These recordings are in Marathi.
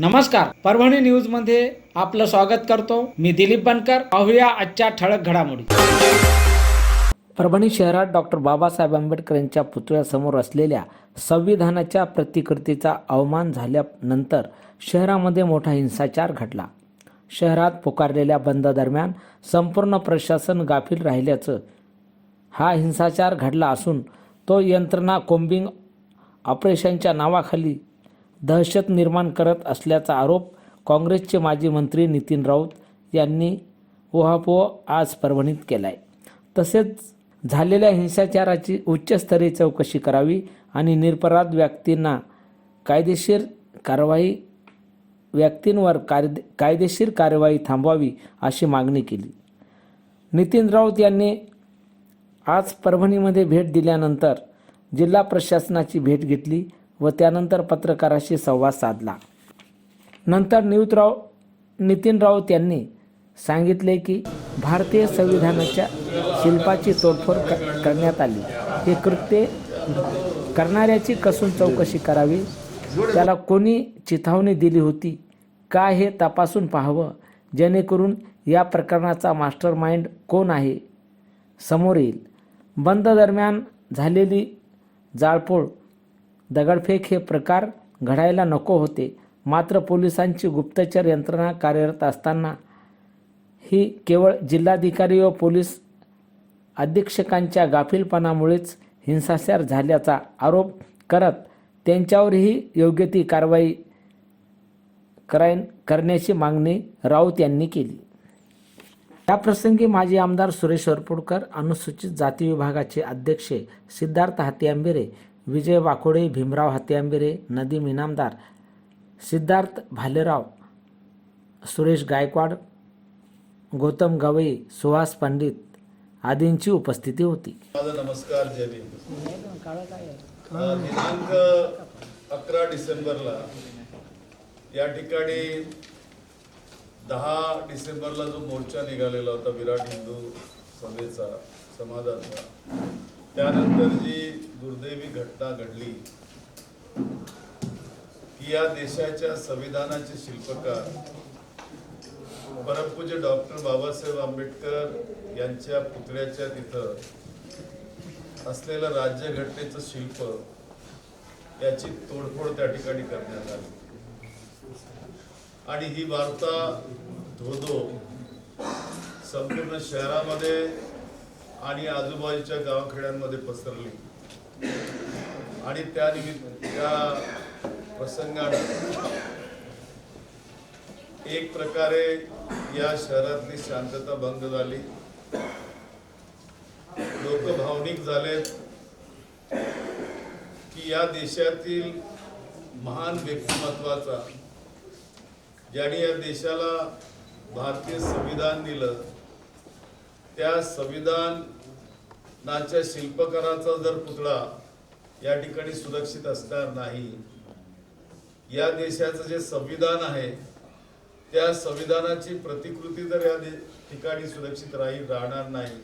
नमस्कार. परभणी न्यूजमध्ये आपलं स्वागत करतो. मी दिलीप बनकर. पाहूया आजच्या ठळक घडामोडी. परभणी शहरात डॉक्टर बाबासाहेब आंबेडकर यांच्या पुतळ्यासमोर असलेल्या संविधानाच्या प्रतिकृतीचा अवमान झाल्यानंतर शहरामध्ये मोठा हिंसाचार घडला. शहरात पुकारलेल्या बंद दरम्यान संपूर्ण प्रशासन गाफील राहिल्याचं हा हिंसाचार घडला असून तो यंत्रणा कोम्बिंग ऑपरेशनच्या नावाखाली दहशत निर्माण करत असल्याचा आरोप काँग्रेसचे माजी मंत्री नितीन राऊत यांनी ओहापोह आज परभणीत केला आहे तसेच झालेल्या हिंसाचाराची उच्चस्तरीय चौकशी करावी आणि निरपराध व्यक्तींना कायदेशीर कारवाई व्यक्तींवर कायदे कायदेशीर कारवाई थांबवावी अशी मागणी केली. नितीन राऊत यांनी आज परभणीमध्ये भेट दिल्यानंतर जिल्हा प्रशासनाची भेट घेतली व त्यानंतर पत्रकाराशी संवाद साधला. नंतर निवतराव नितीन राऊत यांनी सांगितले की भारतीय संविधानाच्या शिल्पाची तोडफोड करण्यात आली. हे कृत्य करणाऱ्याची कसून चौकशी करावी? त्याला कोणी चिथावणी दिली होती? का हे तपासून पाहावं? जेणेकरून या प्रकरणाचा मास्टर माइंड कोण आहे? समोर येईल. बंद दरम्यान झालेली जाळपोळ दगडफेक हे प्रकार घडायला नको होते. मात्र पोलिसांची गुप्तचर यंत्रणा कार्यरत असताना ही केवळ जिल्हाधिकारी व पोलीस अधीक्षकांच्या गाफीलपणामुळेच हिंसाचार झाल्याचा आरोप करत त्यांच्यावरही योग्य ती कारवाई कराय करण्याची मागणी राऊत यांनी केली. याप्रसंगी माजी आमदार सुरेश वरपुडकर अनुसूचित जाती विभागाचे अध्यक्ष सिद्धार्थ हाती आंबेरे विजय वाकोडे भीमराव हातीआंबेरे नदीम इनामदार सिद्धार्थ भालेराव सुरेश गायकवाड गौतम गवई सुहास पंडित आदींची उपस्थिती होती. माझा नमस्कार जय दिनांक अकरा डिसेंबरला या ठिकाणी दहा डिसेंबरला जो मोर्चा निघालेला होता विराट हिंदू सभेचा समाजाचा त्यानंतर जी दुर्दैवी घटना घडली की या देशाच्या संविधानाचे शिल्पकार परमपूज्य डॉक्टर बाबासाहेब आंबेडकर यांच्या पुतळ्याच्या तिथं असलेलं राज्यघटनेचं शिल्प याची तोडफोड त्या ठिकाणी करण्यात आली. आणि ही वार्ता धोधो संपूर्ण शहरामध्ये आणि आजूबाजूच्या गावखेड्यांमध्ये पसरली. आणि त्या निमित्त त्या प्रसंगानं एक प्रकारे या शहरातली शांतता भंग झाली. लोक भावनिक झालेत की या देशातील महान व्यक्तिमत्वाचा ज्याने या देशाला भारतीय संविधान दिलं त्या संविधानाच्या शिल्पकाराचा जर पुतळा या ठिकाणी सुरक्षित असणार नाही या देशाचं जे संविधान आहे त्या संविधानाची प्रतिकृती जर या दे- ठिकाणी सुरक्षित राहील राहणार नाही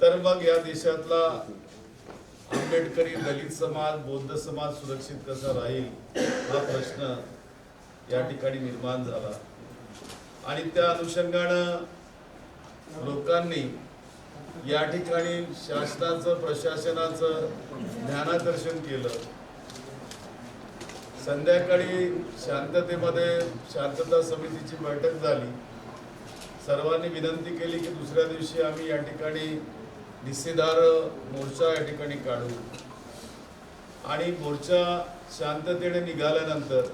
तर मग या देशातला आंबेडकरी दलित समाज बौद्ध समाज सुरक्षित कसा राहील हा प्रश्न या ठिकाणी निर्माण झाला. आणि त्या अनुषंगानं लोकांनी या ठिकाणी शासनाचं प्रशासनाचं ध्यानाकर्षण केलं. संध्याकाळी शांततेमध्ये शांतता समितीची बैठक झाली. सर्वांनी विनंती केली की दुसऱ्या दिवशी आम्ही या ठिकाणी निस्सेदार मोर्चा या ठिकाणी काढू. आणि मोर्चा शांततेने निघाल्यानंतर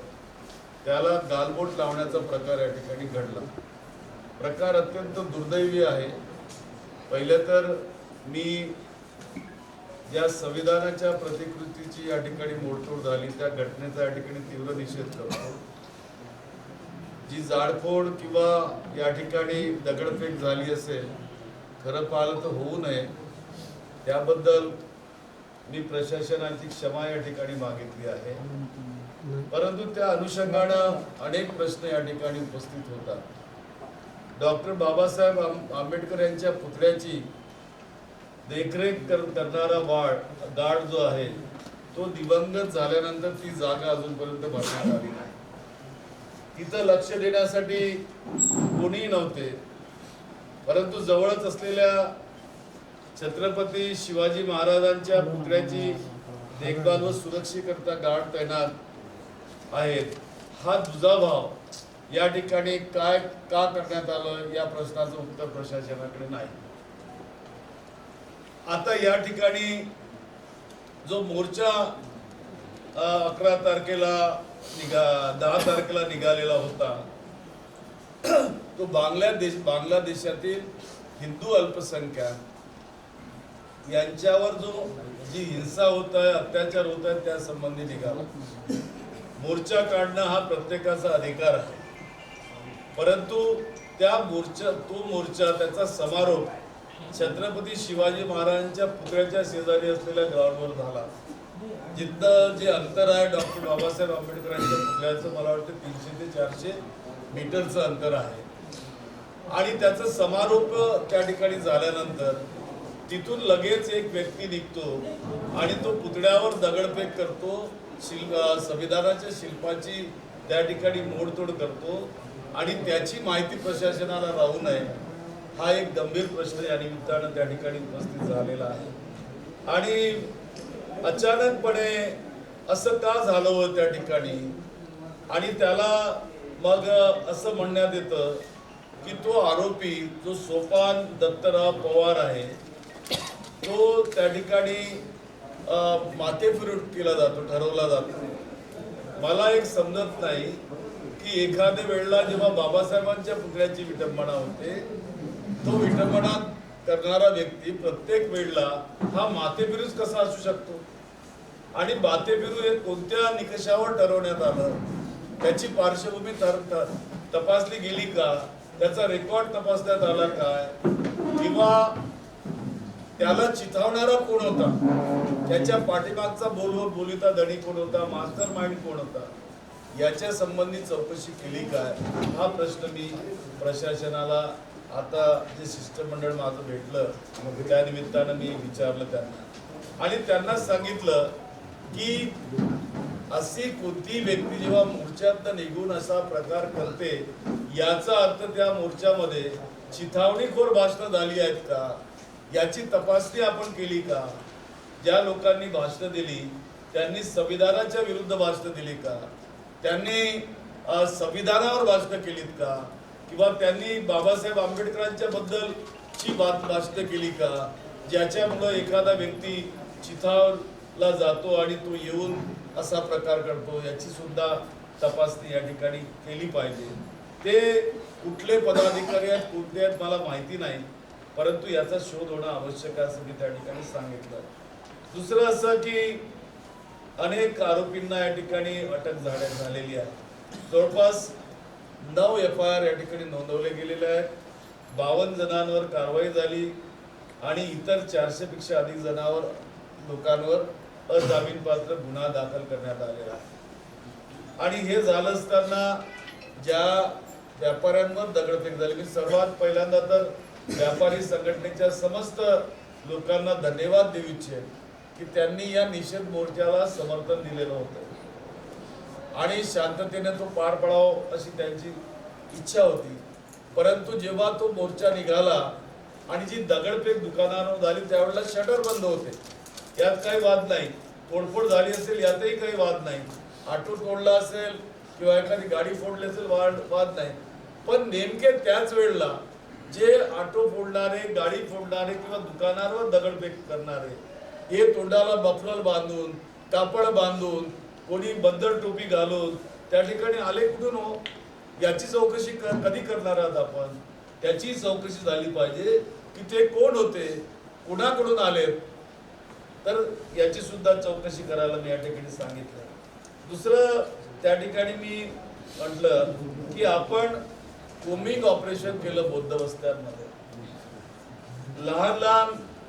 त्याला गालबोट लावण्याचा प्रकार या ठिकाणी घडला. प्रकार अत्यंत दुर्दैवी आहे. पहिलं तर मी या संविधानाच्या प्रतिकृतीची या ठिकाणी मोडतोड झाली. त्या घटनेचा या ठिकाणी तीव्र निषेध करतो. जी जाळपोळ किंवा या ठिकाणी दगडफेक झाली असेल खरं पाहिलं तर होऊ नये. त्याबद्दल मी प्रशासनाची क्षमा या ठिकाणी मागितली आहे. परंतु त्या अनुषंगानं अनेक प्रश्न या ठिकाणी उपस्थित होतात. डॉक्टर बाबासाहेब आम आंबेडकर यांच्या पुतळ्याची देखरेख कर- करणारा वाढ गार्ड जो आहे तो दिवंगत झाल्यानंतर ती जागा अजूनपर्यंत भरण्यात आली नाही. तिथं लक्ष देण्यासाठी कोणीही नव्हते. परंतु जवळच असलेल्या छत्रपती शिवाजी महाराजांच्या पुतळ्याची देखभाल व सुरक्षेकरता गार्ड तैनात आहेत. हा दुजाभाव या ठिकाणी काय का करण्यात आलं या प्रश्नाचं उत्तर प्रशासनाकडे नाही. आता या ठिकाणी जो मोर्चा अकरा तारखेला निघा दहा तारखेला निघालेला होता तो बांगलादेश बांगलादेशातील हिंदू अल्पसंख्याक यांच्यावर जो जी हिंसा होत आहे अत्याचार होत आहे त्या संबंधी निघाला. मोर्चा काढणं हा प्रत्येकाचा अधिकार आहे. परंतु त्या मोर्चा तो मोर्चा त्याचा समारोप छत्रपती शिवाजी महाराजांच्या पुतळ्याच्या शेजारी असलेल्या ग्राउंडवर झाला. जिथं जे अंतर आहे डॉक्टर बाबासाहेब आंबेडकरांच्या पुतळ्याचं मला वाटतं तीनशे ते चारशे मीटरचं अंतर आहे. आणि त्याचा समारोप त्या ठिकाणी झाल्यानंतर तिथून लगेच एक व्यक्ती निघतो आणि तो पुतळ्यावर दगडफेक करतो शिल्प संविधानाच्या शिल्पाची त्या ठिकाणी मोडतोड करतो. आणि त्याची माहिती प्रशासनाला राहू नये हा एक गंभीर प्रश्न या निमित्तानं त्या ठिकाणी उपस्थित झालेला आहे. आणि अचानकपणे असं का झालं हो त्या ठिकाणी? आणि त्याला मग असं म्हणण्यात येतं की तो आरोपी जो सोपान दत्तराव पवार आहे तो त्या ठिकाणी अं, माथेफिरूट केला जातो ठरवला जातो. मला एक समजत नाही की एखाद्या वेळेला जेव्हा बाबासाहेबांच्या पुतळ्याची विटंबना होते तो विटंबना करणारा व्यक्ती प्रत्येक वेळेला हा माथेफिरूच कसा असू शकतो? आणि माथेफिरू हे कोणत्या निकषावर ठरवण्यात आलं? त्याची पार्श्वभूमी तपासली गेली का? त्याचा रेकॉर्ड तपासण्यात आला काय? किंवा त्याला चिथावणारा कोण होता? त्याच्या पाठीमागचा बोलवर बोलिता धणी कोण होता? मास्टर माइंड कोण होता? याच्या संबंधी चौकशी केली काय? हा प्रश्न मी प्रशासनाला आता जे शिष्टमंडळ माझं भेटलं त्यानिमित्तानं मी विचारलं त्यांना. आणि त्यांना सांगितलं की अशी कोणती व्यक्ती जेव्हा मोर्चात निघून असा प्रकार करते याचा अर्थ त्या मोर्चामध्ये चिथावणीखोर भाषणं झाली आहेत का? याची तपासणी आपण केली का? ज्या लोकांनी भाषणं दिली त्यांनी संविधानाच्या विरुद्ध भाषणं दिली का? त्यांनी संविधानावर भाषणं केलीत का? किंवा त्यांनी बाबासाहेब आंबेडकरांच्या बद्दलची बात भाषणं केली का? ज्याच्यामुळं एखादा व्यक्ती चिथावला जातो आणि तो येऊन असा प्रकार करतो याची सुद्धा तपासणी या ठिकाणी केली पाहिजे. ते कुठले पदाधिकारी आहेत कुठले आहेत मला माहिती नाही. परंतु याचा शोध होणं आवश्यक आहे असं मी त्या ठिकाणी सांगितलं. दुसरं असं की अनेक आरोपींना या ठिकाणी अटक झालेली आहे. जवळपास नऊ एफ आय आर या ठिकाणी नोंदवले गेलेले आहेत. बावन्न जणांवर कारवाई झाली आणि इतर चारशेपेक्षा अधिक जणांवर लोकांवर अजामीनपात्र गुन्हा दाखल करण्यात आलेला आहे. आणि हे झालं असताना ज्या व्यापाऱ्यांवर दगडफेक झाली. मी सर्वात पहिल्यांदा तर व्यापारी संघटनेच्या समस्त लोकांना धन्यवाद देऊ इच्छित. की त्यांनी या निषेध मोर्चाला समर्थन दिलेलं होतं आणि शांततेने तो पार पडावा अशी त्यांची इच्छा होती. परंतु जेव्हा तो मोर्चा निघाला आणि जी दगडफेक दुकानावर झाली त्यावेळेला शटर बंद होते. यात काही वाद नाही. तोडफोड झाली असेल यातही काही वाद नाही. ऑटो तोडला असेल किंवा एखादी गाडी फोडली असेल वाद वाद नाही. पण नेमके त्याच वेळेला जे ऑटो फोडणारे गाडी फोडणारे किंवा दुकानावर दगडफेक करणारे हे तोंडाला बफरल बांधून कापड बांधून कोणी बंदर टोपी घालून त्या ठिकाणी आले कुठून हो? याची चौकशी कर कधी करणार आहात आपण? त्याची चौकशी झाली पाहिजे की ते कोण होते कुणाकडून आले तर याची सुद्धा चौकशी करायला मी या ठिकाणी सांगितलं दुसरं त्या ठिकाणी मी म्हटलं की आपण कोमिंग ऑपरेशन केलं बौद्ध वस्त्यांमध्ये. लहान लहान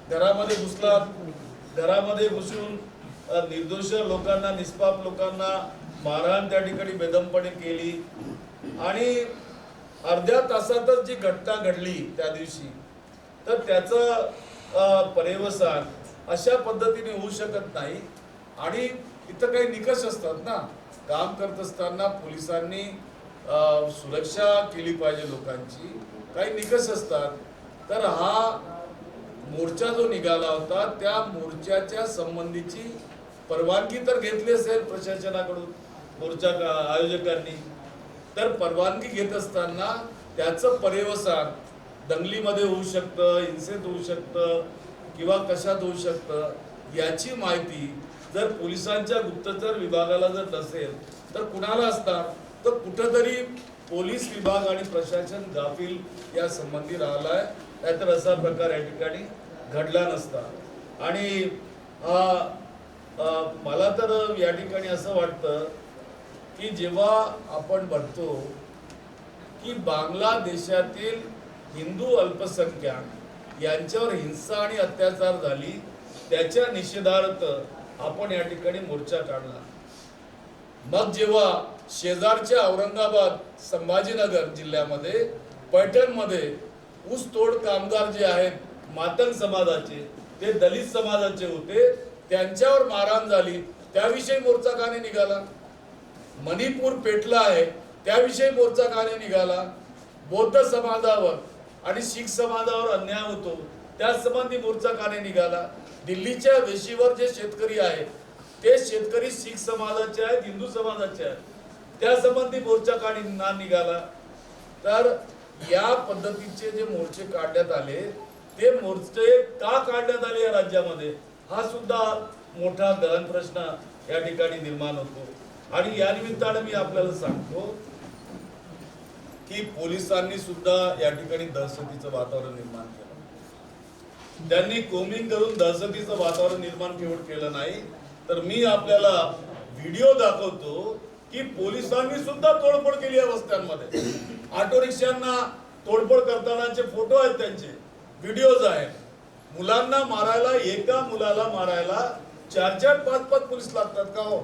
घरामध्ये घुसलात घरामध्ये घुसून निर्दोष लोकांना निष्पाप लोकांना मारहाण त्या ठिकाणी बेदमपणे केली. आणि अर्ध्या तासातच जी घटना घडली त्या दिवशी तर त्याचं पर्यवसान अशा पद्धतीने होऊ शकत नाही. आणि इथं काही निकष असतात ना काम करत असताना पोलिसांनी सुरक्षा केली पाहिजे लोकांची. काही निकष असतात. तर हा मोर्चा जो निघाला होता त्या मोर्चाच्या संबंधीची परवानगी तर घेतली असेल प्रशासनाकडून मोर्चा का- आयोजकांनी. तर परवानगी घेत असताना त्याचं पर्यवसान दंगलीमध्ये होऊ शकतं हिंसेत होऊ शकतं किंवा कशात होऊ शकतं याची माहिती जर पोलिसांच्या गुप्तचर विभागाला जर नसेल तर कुणाला असतात तर कुठंतरी पोलीस विभाग आणि प्रशासन गाफील या संबंधी राहिला आहे नाहीतर असा प्रकार या ठिकाणी घडला नसता. आणि मला तर या ठिकाणी असं वाटतं की जेव्हा आपण म्हणतो की बांगलादेशातील हिंदू अल्पसंख्याक यांच्यावर हिंसा आणि अत्याचार झाली त्याच्या निषेधार्थ आपण या ठिकाणी मोर्चा काढला. मग जेव्हा शेजारच्या औरंगाबाद संभाजीनगर जिल्ह्यामध्ये पैठणमध्ये ऊसतोड कामगार जे आहेत मातंग समाजाचे जे दलित समाजाचे होते. त्यांच्यावर मारहाण झाली. त्याविषयी मोर्चा काने निघाला? मणिपूर पेटला आहे. त्याविषयी मोर्चा काने निघाला? बौद्ध समाजावर आणि शीख समाजावर अन्याय होतो. त्या संबंधी मोर्चा काने निघाला? दिल्लीच्या वेशीवर जे शेतकरी आहेत ते शेतकरी शीख समाजाचे आहेत हिंदू समाजाचे आहेत. त्या संबंधी मोर्चा काढी ना निघाला? तर या पद्धतीचे जे मोर्चे काढण्यात आले ते मोर्चे का काढण्यात आले या राज्यामध्ये? हा सुद्धा मोठा गहन प्रश्न या ठिकाणी निर्माण होतो. आणि या निमित्तानं मी आपल्याला सांगतो की पोलिसांनी सुद्धा या ठिकाणी दहशतीचं वातावरण निर्माण केलं. त्यांनी कोमिंग करून दहशतीचं वातावरण निर्माण केवळ केलं नाही तर मी आपल्याला व्हिडिओ दाखवतो की पोलिसांनी सुद्धा तोडफोड केली या रस्त्यांमध्ये ऑटो रिक्षांना तोडफोड करतानाचे फोटो आहेत त्यांचे. व्हिडिओज आहेत. मुलांना मारायला एका मुलाला मारायला चार चार पाच पाच पोलीस लागतात का हो?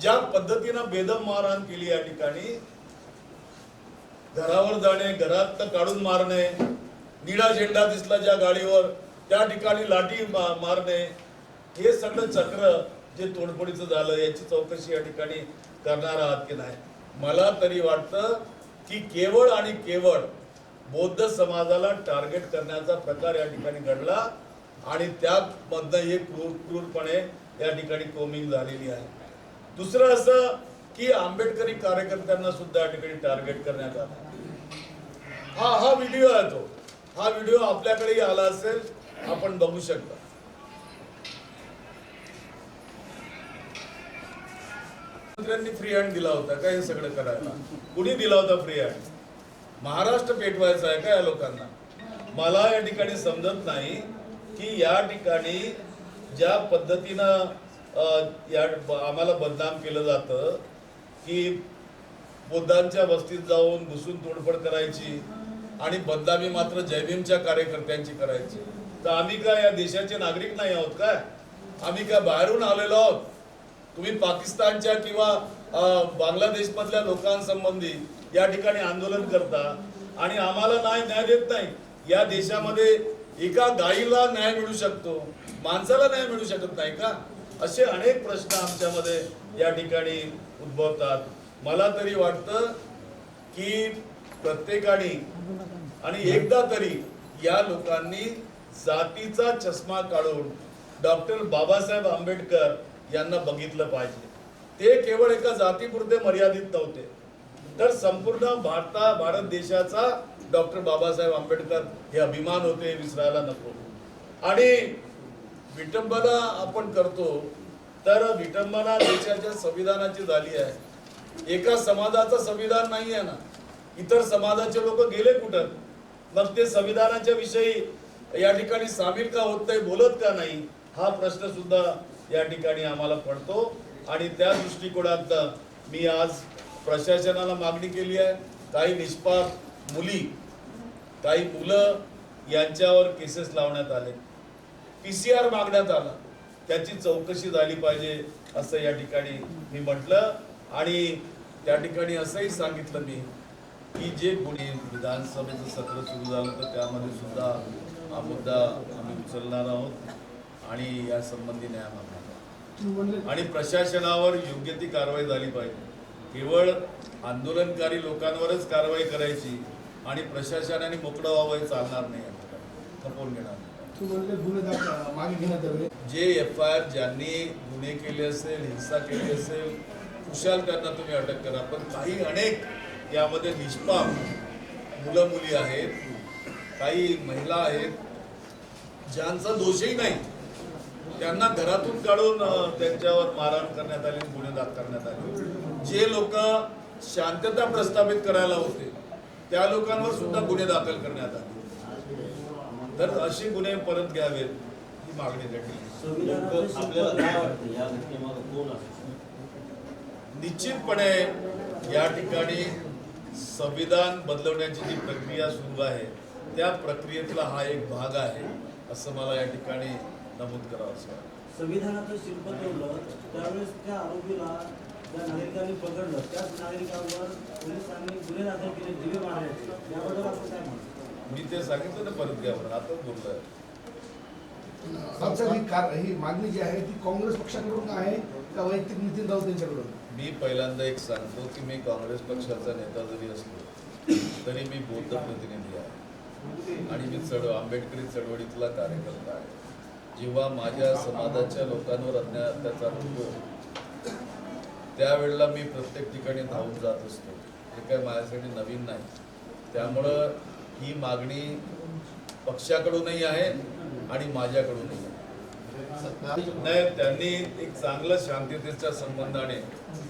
ज्या पद्धतीनं बेदम मारहाण केली या ठिकाणी घरावर जाणे घरात काढून मारणे निळा झेंडा दिसला ज्या गाडीवर त्या ठिकाणी लाठी मा- मारणे हे सगळं चक्र जे तोडफोडीचं झालं याची चौकशी या ठिकाणी करणार आहात की नाही? मला तरी वाटतं की केवळ आणि केवळ बौद्ध समाजाला टार्गेट करण्याचा प्रकार या ठिकाणी घडला आणि त्यामधनं हे क्रूर क्रूरपणे या ठिकाणी कोमिंग झालेली आहे. दुसरं असं की आंबेडकरी कार्यकर्त्यांना सुद्धा या ठिकाणी टार्गेट करण्यात आला. हा हा व्हिडिओ आहे तो. हा व्हिडिओ आपल्याकडेही आला असेल आपण बघू शकता. फ्री हँड दिला होता का हे सगळं करायला? कुणी दिला होता फ्री हँड महाराष्ट्र पेटवायचा आहे का या लोकांना? मला या ठिकाणी समजत नाही की या ठिकाणी ज्या पद्धतीनं या आम्हाला बदनाम केलं जातं की बुद्धांच्या वस्तीत जाऊन घुसून तोडफोड करायची आणि बदनामी मात्र जयभीमच्या कार्यकर्त्यांची करायची. तर आम्ही काय या देशाचे नागरिक नाही आहोत काय आम्ही काय बाहेरून आलेलो आहोत? तुम्ही पाकिस्तानच्या किंवा बांगलादेशमधल्या लोकांसंबंधी या ठिकाणी आंदोलन करता. आणि आम्हाला न्याय न्याय देत नाही. या देशामध्ये एका गाईला न्याय मिळू शकतो. माणसाला न्याय मिळू शकत नाही का? असे अनेक प्रश्न आमच्यामध्ये या ठिकाणी उद्भवतात. मला तरी वाटतं की प्रत्येकाने आणि एकदा तरी या लोकांनी जातीचा चष्मा काढून डॉक्टर बाबासाहेब आंबेडकर यांना बघितलं पाहिजे. ते केवळ एका जातीपुरते मर्यादित नव्हते. तर संपूर्ण भारता भारत देशाचा डॉक्टर बाबासाहेब आंबेडकर हे अभिमान होते विसरायला नको. आणि विटंबना आपण करतो तर विटंबना देशाच्या संविधानाची झाली आहे. एका समाजाचं संविधान नाही आहे ना. इतर समाजाचे लोक गेले कुठं? मग ते संविधानाच्या विषयी या ठिकाणी सामील का होत नाही बोलत का नाही हा प्रश्न सुद्धा या ठिकाणी आम्हाला पडतो. आणि त्या दृष्टिकोनात मी आज प्रशासनाला मागणी केली आहे. काही निष्पाप मुली काही मुलं यांच्यावर केसेस लावण्यात आले. पी सी आर मागण्यात आला. त्याची चौकशी झाली पाहिजे असं या ठिकाणी मी म्हटलं. आणि त्या ठिकाणी असंही सांगितलं मी की जे कोणी विधानसभेचं सत्र सुरू झालं तर त्यामध्ये सुद्धा हा मुद्दा आम्ही उचलणार आहोत आणि या संबंधी न्याय मागणार आहोत. आणि प्रशासनावर योग्य ती कारवाई झाली पाहिजे. केवळ आंदोलनकारी लोकांवरच कारवाई करायची आणि प्रशासनाने मोकळं व्हावं हे चालणार नाही. खपवून घेणार नाही. जे एफ आय आर ज्यांनी गुन्हे केले असेल हिंसा केली असेल कुशाल त्यांना तुम्ही अटक करा पण काही अनेक यामध्ये निष्पाप मुलं मुली आहेत काही महिला आहेत ज्यांचा दोषही नाही त्यांना घरातून काढून त्यांच्यावर मारहाण करण्यात आली गुन्हे दाखल करण्यात आले जे लोक शांतता प्रस्थापित करायला होते त्या लोकांवर सुद्धा गुन्हे दाखल करण्यात आले. तर असे गुन्हे परत घ्यावेत ही मागणी निश्चितपणे या ठिकाणी संविधान बदलवण्याची जी प्रक्रिया सुरू आहे त्या प्रक्रियेतला हा एक भाग आहे असं मला या ठिकाणी नमूद करावं असं. संविधानाचं शिल्प तोडलं त्यावेळेस त्या आरोपीला ज्या नागरिकांनी पकडलं त्याच नागरिकांवर पोलिसांनी गुन्हे दाखल केले दिवे मारले. याबद्दल आपण काय म्हणतो मी ते सांगितलं ना परत घ्यावर आताच बोलतोय साहेब, ही कार ही मागणी जी आहे ती काँग्रेस पक्षाकडून आहे का वैयक्तिक नितीन राऊत यांच्याकडून? मी पहिल्यांदा एक सांगतो की मी काँग्रेस पक्षाचा नेता जरी असलो तरी मी बौद्ध प्रतिनिधी आहे. आणि मी चढ आंबेडकरी चळवळीतला कार्यकर्ता आहे. जेव्हा माझ्या समाजाच्या लोकांवर अन्याय अत्याचार होतो त्यावेळेला मी प्रत्येक ठिकाणी धावून जात असतो. हे काय माझ्यासाठी नवीन नाही. त्यामुळं ही मागणी पक्षाकडूनही आहे आणि माझ्याकडूनही आहे. नाही त्यांनी एक चांगलं शांततेच्या संबंधाने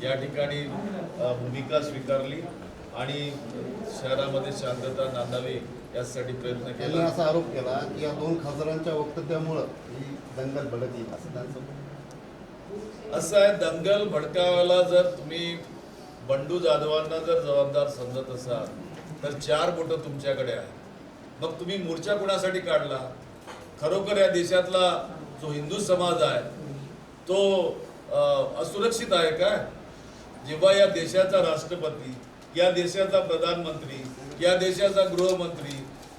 या ठिकाणी भूमिका स्वीकारली आणि शहरामध्ये शांतता नांदावी यासाठी प्रयत्न केला. असा आरोप केला की या दोन खासदारांच्या वक्तव्यामुळं ही दंगल भडकली. असं त्यांचं असं आहे दंगल भडकावायला जर तुम्ही बंडू जाधवांना जर जबाबदार समजत असाल तर चार बोटं तुमच्याकडे आहे मग तुम्ही मोर्चा कुणासाठी काढला? खरोखर या देशातला जो हिंदू समाज आहे तो असुरक्षित आहे का? जेव्हा या देशाचा राष्ट्रपती या देशाचा प्रधानमंत्री या देशाचा गृहमंत्री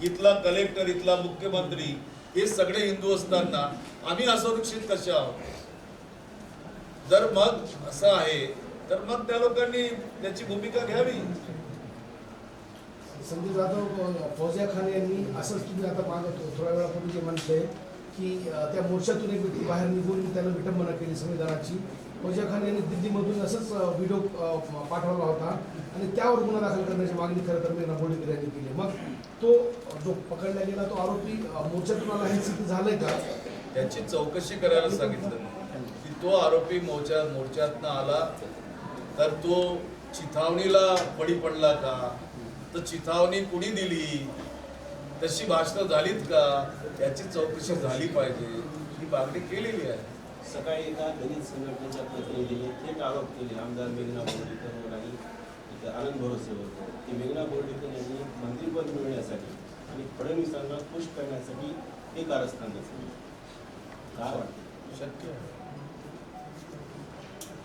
इथला कलेक्टर इथला मुख्यमंत्री हे सगळे हिंदू असताना आम्ही असुरक्षित कसे आहोत? जर मग असं आहे तर मग त्या लोकांनी त्याची भूमिका घ्यावी. संजय जाधव फौजिया खान यांनी असंच तुम्ही आता मागत थोड्या वेळापूर्वी जे म्हणले की त्या मोर्चातून एक व्यक्ती बाहेर निघून त्यानं विटंबना केली संविधानाची. फौजिया खान यांनी दिल्लीमधून असंच व्हिडिओ पाठवला होता आणि त्यावर गुन्हा दाखल करण्याची मागणी खरं तर मेघना बोर्डीकर यांनी केली. मग तो जो पकडला गेला तो आरोपी मोर्चातून आला हे सिद्ध झालंय का? त्याची चौकशी करायला सांगितलं. तो आरोपी मोर्चा मोर्चातनं आला तर तो चिथावणीला बळी पडला का? तर चिथावणी कुणी दिली? तशी भाषणं झालीत का? याची चौकशी झाली पाहिजे. ही मागणी केलेली आहे. सकाळी एका दलित संघटनेच्या प्रतिनिधीने थेट आरोप केले. आमदार मेघना बोर्डीकरवर आणि आनंद भरोसेवर की मेघना बोर्डीकर यांनी मंत्रिपद मिळवण्यासाठी आणि फडणवीसांना खुश करण्यासाठी हे कारस्थान काय वाटतं? शक्य आहे.